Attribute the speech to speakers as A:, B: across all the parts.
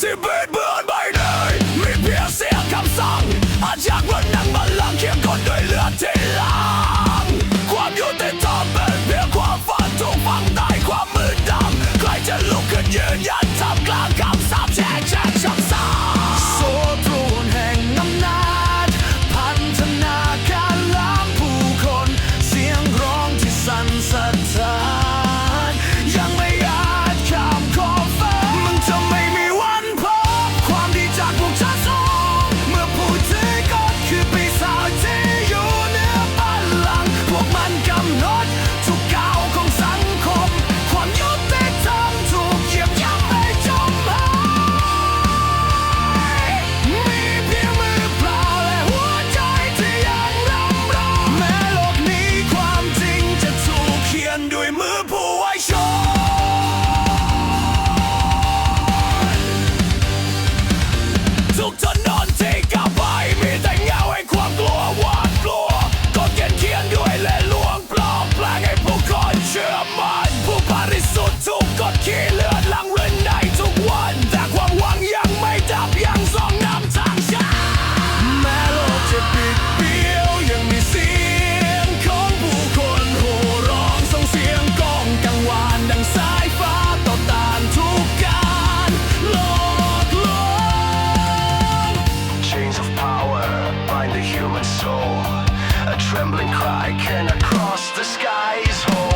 A: guilty, baby! human soul. A trembling cry can across the skies hold.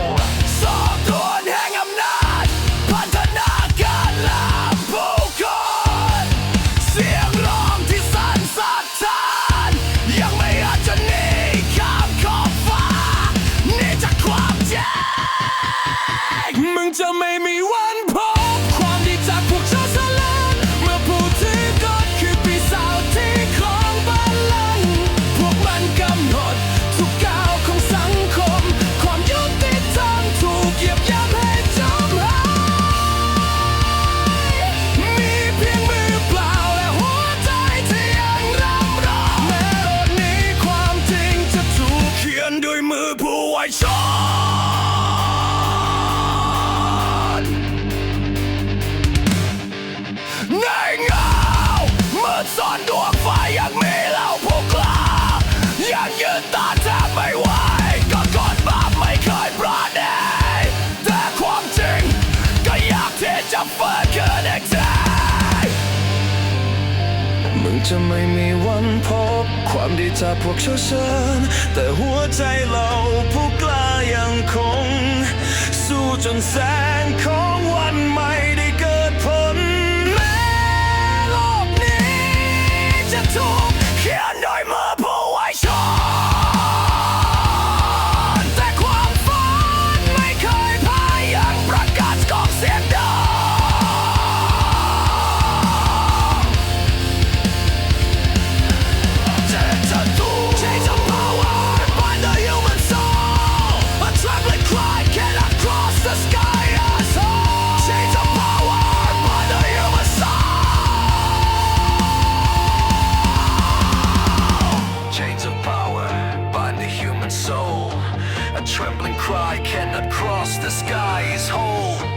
A: ตาแทบไม่ไหวก็ดมาไม่เคยปราณีแต่ความจริง ก็ยากที่จะฟื้นคืนอีมึงจะไม่มีวันพบ ความดีจากพวกชาวเชิญแต่หัวใจเราผู้กล้ายังคง สู้จนแส trembling cry cannot cross the
B: sky's whole